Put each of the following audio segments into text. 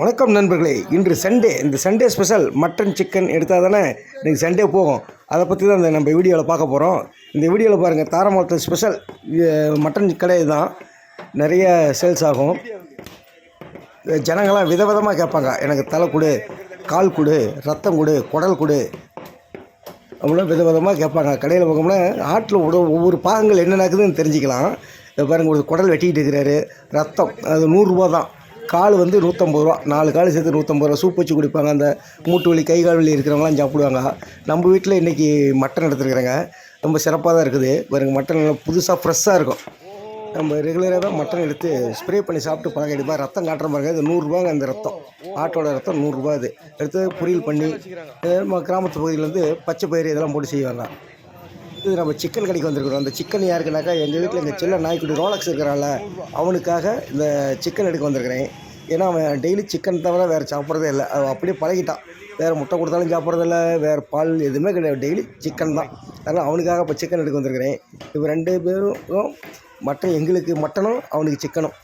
வணக்கம் நண்பர்களே. இன்று சண்டே. இந்த சண்டே ஸ்பெஷல் மட்டன் சிக்கன் எடுத்தால் தானே இன்றைக்கி சண்டே போகும். அதை பற்றி தான் இந்த நம்ம வீடியோவில் பார்க்க போகிறோம் இந்த வீடியோவில் பாருங்கள் தாரமங்கலத்து ஸ்பெஷல் மட்டன் கடை தான் நிறைய சேல்ஸ் ஆகும். ஜனங்களாம் விதவிதமாக கேட்பாங்க. எனக்கு தலை கொடு கால் கொடு ரத்தம் கொடு குடல் கொடு அப்படிலாம் விதவிதமாக கேட்பாங்க. கடையில் போகணும்னா ஆட்டில் ஒவ்வொரு பாகங்கள் என்ன நடக்குதுன்னு தெரிஞ்சுக்கலாம். இதை ஒரு குடல் வெட்டிக்கிட்டு இருக்கிறாரு. ரத்தம் அது நூறுரூவா தான் கால் வந்து நூற்றம்பது ரூபா. நாலு கால் சேர்த்து நூற்றம்பது ரூபா. சூப் வச்சு குடிப்பாங்க. அந்த மூட்டு வலி கை கால் வலி இருக்கிறவங்களாம் சாப்பிடுவாங்க. நம்ம வீட்டில் இன்றைக்கி மட்டன் எடுத்துருக்குறேங்க. ரொம்ப சிறப்பாக தான் இருக்குது. பாருங்க மட்டன் நல்லா புதுசாக ஃப்ரெஷ்ஷாக இருக்கும். நம்ம ரெகுலராகவே மட்டன் எடுத்து ஸ்ப்ரே பண்ணி சாப்பிட்டு பழக எடுப்பா ரத்தம் காட்டுற பாருங்க இது நூறுரூவாங்க அந்த ரத்தம். ஆட்டோட ரத்தம் நூறுரூவா அது. எடுத்து பொரியல் பண்ணி நம்ம கிராமத்து பகுதியில் வந்து பச்சை பயிறு இதெல்லாம் போட்டு செய்வாங்க. இது நம்ம சிக்கன் கடைக்கு வந்திருக்கிறோம். அந்த சிக்கன் யாருக்குனாக்கா எங்கள் வீட்டில் எங்கள் செல்ல நாய்க்குட்டி ரோலக்ஸ் இருக்கிறான்ல அவனுக்காக இந்த சிக்கன் எடுக்க வந்திருக்கிறேன். ஏன்னா அவன் டெய்லி சிக்கன் தவிர வேறு சாப்பிட்றதே இல்லை. அவன் அப்படியே பழகிட்டான். வேறு முட்டை கொடுத்தாலும் சாப்பிட்றதில்ல வேறு பால் எதுவுமே கிடையாது. டெய்லி சிக்கன் தான். அதனால் அவனுக்காக இப்போ சிக்கன் எடுக்க வந்திருக்கிறேன். இப்போ ரெண்டு பேரும் மட்டன் எங்களுக்கு மட்டனும் அவனுக்கு சிக்கனும்.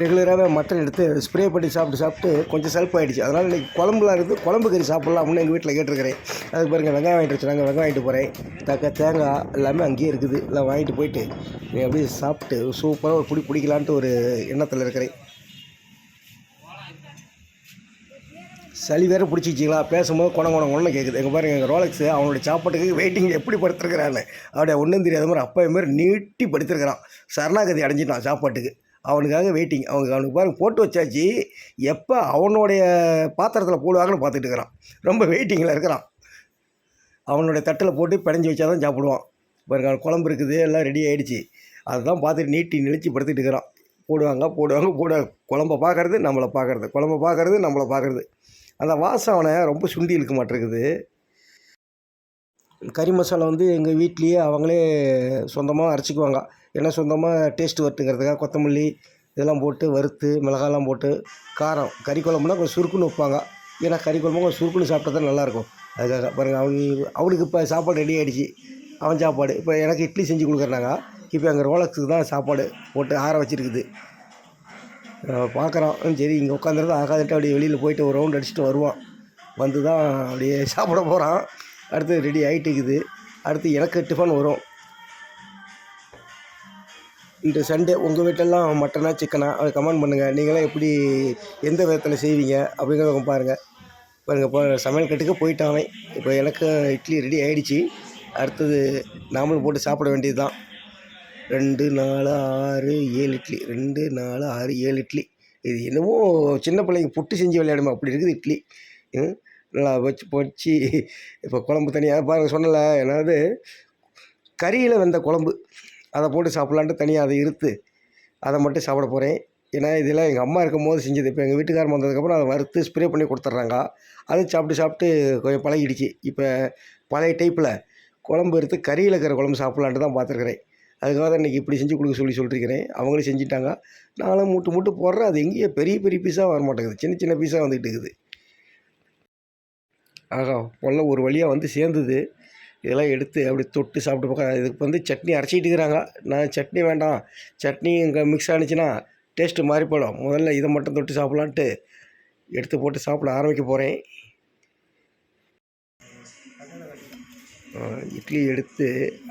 ரெகுலராகவே மட்டன் எடுத்து ஸ்ப்ரே பண்ணி சாப்பிட்டு சாப்பிட்டு கொஞ்சம் செல்ஃப் ஆகிடுச்சு அதனால் இன்றைக்கி குழம்புலாம் இருக்குது குழம்பு கறி சாப்பிட்லாம் அப்படின்னு எங்கள் வீட்டில் கேட்டிருக்கிறேன். அதுக்கு பாருங்கள் வெங்காயம் வாங்கிட்டு வச்சுருக்காங்க வெங்காயம் வாங்கிட்டு போகிறேன் தக்க தேங்காய் எல்லாமே அங்கேயே இருக்குது. எல்லாம் வாங்கிட்டு போயிட்டு நீ அப்படியே சாப்பிட்டு சூப்பராக ஒரு பிடி பிடிக்கலான்ட்டு ஒரு எண்ணத்தில் இருக்கிறேன். சளி வேறு பிடிச்சிச்சிங்களா? பேசும்போது குணம் குணம் ஒன்று கேட்குது எங்கள் பாருங்க எங்கள் ரோலக்ஸு அவனுடைய சாப்பாட்டுக்கு வெயிட்டிங் எப்படி படுத்துருக்கிறான்னு. அப்படியே ஒன்றும் தெரியாத மாதிரி அப்பா மாரி நீட்டி படுத்துருக்கிறான். சரணாகதி அடைஞ்சிட்டான் சாப்பாட்டுக்கு. அவனுக்காக வெயிட்டிங் அவங்க அவனுக்கு பாருங்க போட்டு வச்சாச்சு. எப்போ அவனுடைய பாத்திரத்தில் போடுவாங்கன்னு பார்த்துட்டு இருக்கிறான். ரொம்ப வெயிட்டிங்கில் இருக்கிறான். அவனுடைய தட்டில் போட்டு பிணைஞ்சி வச்சா தான் சாப்பிடுவான். பாருங்க அவன் குழம்பு இருக்குது எல்லாம் ரெடி ஆகிடுச்சு அதுதான் பார்த்துட்டு நீட்டி நெளிச்சு படுத்துட்டு இருக்கிறான். போடுவாங்க போடுவாங்க போடுவாங்க. குழம்ப பார்க்கறது நம்மளை பார்க்கறது. குழம்ப பார்க்கறது நம்மளை பார்க்கறது. அந்த வாசம் அவனை ரொம்ப சுண்டி இழுக்க மாட்டேருக்குது. கறி மசாலா வந்து எங்கள் வீட்லேயே அவங்களே சொந்தமாக அரைச்சிக்குவாங்க. ஏன்னா சொந்தமாக டேஸ்ட்டு வரட்டுங்கிறதுக்காக கொத்தமல்லி இதெல்லாம் போட்டு வறுத்து மிளகாலாம் போட்டு காரம் கறி குழம்புனா கொஞ்சம் சுருக்குன்னு வைப்பாங்க. ஏன்னா கறி குழம்பு கொஞ்சம் சுருக்குன்னு சாப்பிட்டா தான் நல்லாயிருக்கும். அதுக்காக பாருங்கள் அவனுக்கு அவனுக்கு இப்போ சாப்பாடு ரெடி ஆகிடுச்சு அவன் சாப்பாடு. இப்போ எனக்கு இட்லி செஞ்சு கொடுக்குறாங்க இப்போ எங்கள் ரோலக்ஸுக்கு தான் சாப்பாடு போட்டு ஆற வச்சுருக்குது. பார்க்குறான் சரி இங்கே உட்காந்துருந்தா ஆகாதுட்டு அப்படியே வெளியில் போயிட்டு ஒரு ரவுண்ட் அடிச்சுட்டு வருவான். வந்து தான் அப்படியே சாப்பிட போகிறான் அடுத்து ரெடி ஆகிட்டு இருக்குது அடுத்து எனக்கு டிஃபன் வரும். இந்த சண்டே உங்கள் வீட்டிலலாம் மட்டனா சிக்கனா அதை கமெண்ட் பண்ணுங்கள் நீங்களாம் எப்படி எந்த விதத்தில் செய்வீங்க அப்படிங்கிறத பாருங்கள் பாருங்கள் இப்போ சமையல் கட்டுக்கு போயிட்டான் அவன். இப்போ எனக்கு இட்லி ரெடி ஆகிடுச்சி அடுத்தது நாமளும் போட்டு சாப்பிட வேண்டியது தான் ரெண்டு நாலு ஆறு ஏழு இட்லி. ரெண்டு நாலு ஆறு ஏழு இட்லி. இது என்னமோ சின்ன பிள்ளைங்க புட்டு செஞ்சு விளையாடுமா? அப்படி இருக்குது இட்லி. ம், நல்லா வச்சு பொடிச்சு இப்போ குழம்பு தனியாக பாருங்கள் சொன்னல என்னது? கறியில் வெந்த குழம்பு. அதை போட்டு சாப்பிட்லான்ட்டு தனியாக அதை இருத்து அதை மட்டும் சாப்பிட போகிறேன். ஏன்னா இதெல்லாம் எங்கள் அம்மா இருக்கும் போது செஞ்சது. இப்போ எங்கள் வீட்டுக்காரன் வந்ததுக்கப்புறம் அதை வறுத்து ஸ்ப்ரே பண்ணி கொடுத்துட்றாங்க. அது சாப்பிட்டு சாப்பிட்டு கொஞ்சம் பழகிடுச்சு. இப்போ பழைய டைப்பில் குழம்பு எடுத்து கறியில் இருக்கிற குழம்பு சாப்பிட்லான்ட்டு தான் பார்த்துருக்குறேன். அதுக்காக தான் இன்றைக்கி இப்படி செஞ்சு கொடுக்க சொல்லி சொல்லியிருக்கிறேன் அவங்களும் செஞ்சிட்டாங்க. நானும் மூட்டு மூட்டு போடுறேன். அது எங்கேயோ பெரிய பெரிய பீஸாக வர மாட்டேங்குது. சின்ன சின்ன பீஸாக வந்துகிட்டு இருக்குது. ஆகா பொல்ல ஒரு வழியாக வந்து சேர்ந்தது. இதெல்லாம் எடுத்து அப்படி தொட்டு சாப்பிட்டு பார்க்க இதுக்கு வந்து சட்னி அரைச்சிட்டு இருக்கிறாங்க. நான் சட்னி வேண்டாம். சட்னி இங்கே மிக்ஸ் ஆனிச்சுன்னா டேஸ்ட்டு மாறி போயிடும். முதல்ல இதை மட்டும் தொட்டு சாப்பிட்லான்ட்டு எடுத்து போட்டு சாப்பிட ஆரம்பிக்க போகிறேன் இட்லி எடுத்து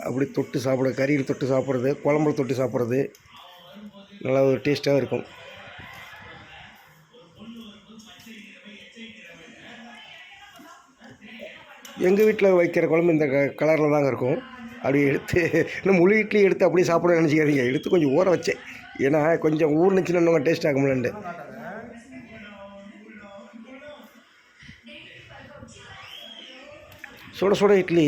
அப்படி தொட்டு சாப்பிட கறியில் தொட்டு சாப்பிட்றது குழம்புல தொட்டு சாப்பிட்றது நல்லா ஒரு டேஸ்ட்டாக இருக்கும். எங்கள் வீட்டில் வைக்கிற குழம்பு இந்த கலரில் தாங்க இருக்கும். அப்படி எடுத்து இன்னும் முழு இட்லி எடுத்து அப்படியே சாப்பிட நினச்சிக்கிறீங்க எடுத்து கொஞ்சம் ஊற வச்சேன். ஏன்னா கொஞ்சம் ஊர்னுச்சுன்னு இன்னும் டேஸ்ட் ஆகும்லண்டு சுட சுட இட்லி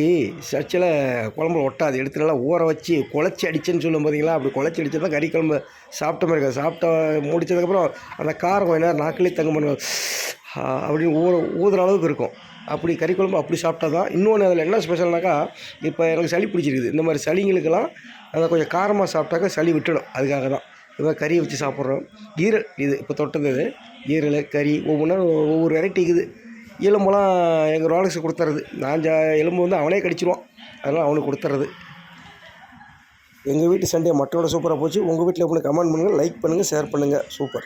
சச்சில் குழம்புல ஒட்டாது. எடுத்து நல்லா ஊற வச்சு குழச்சி அடிச்சேன்னு சொல்லும் பார்த்தீங்களா அப்படி குழச்சி அடிச்சு தான் கறி குழம்பு சாப்பிட்ட மாதிரி இருக்காது சாப்பிட்ட முடிச்சதுக்கப்புறம் அந்த காரம் கொஞ்ச நேரம் நாக்கிலே தங்க பண்ணுவோம் அப்படின்னு ஊற ஊதுற அளவுக்கு இருக்கும். அப்படி கறி குழம்பு அப்படி சாப்பிட்டா தான் இன்னொன்று அதில் என்ன ஸ்பெஷல்னாக்கா இப்போ எனக்கு சளி பிடிச்சிருக்குது. இந்த மாதிரி சளிங்களுக்கெல்லாம் அதை கொஞ்சம் காரமாக சாப்பிட்டாக்கா சளி விட்டுடும். அதுக்காக தான். இப்போ கறி வச்சு சாப்பிட்றோம். ஈரல் இது இப்போ தொட்டது. இது ஈரல் கறி ஒவ்வொன்றா ஒவ்வொரு வெரைட்டி இருக்குது. எலும்பெல்லாம் எங்கள் ரோலக்ஸ் கொடுத்துறது. நான் ஜா எலும்பு வந்து அவனே கடிச்சிருவான். அதெல்லாம் அவனுக்கு கொடுத்துறது. எங்கள் வீட்டு சண்டே மட்டோட சூப்பராக போச்சு. உங்கள் வீட்டில் எப்படி கமெண்ட் பண்ணுங்கள் லைக் பண்ணுங்கள் ஷேர் பண்ணுங்கள் சூப்பர்.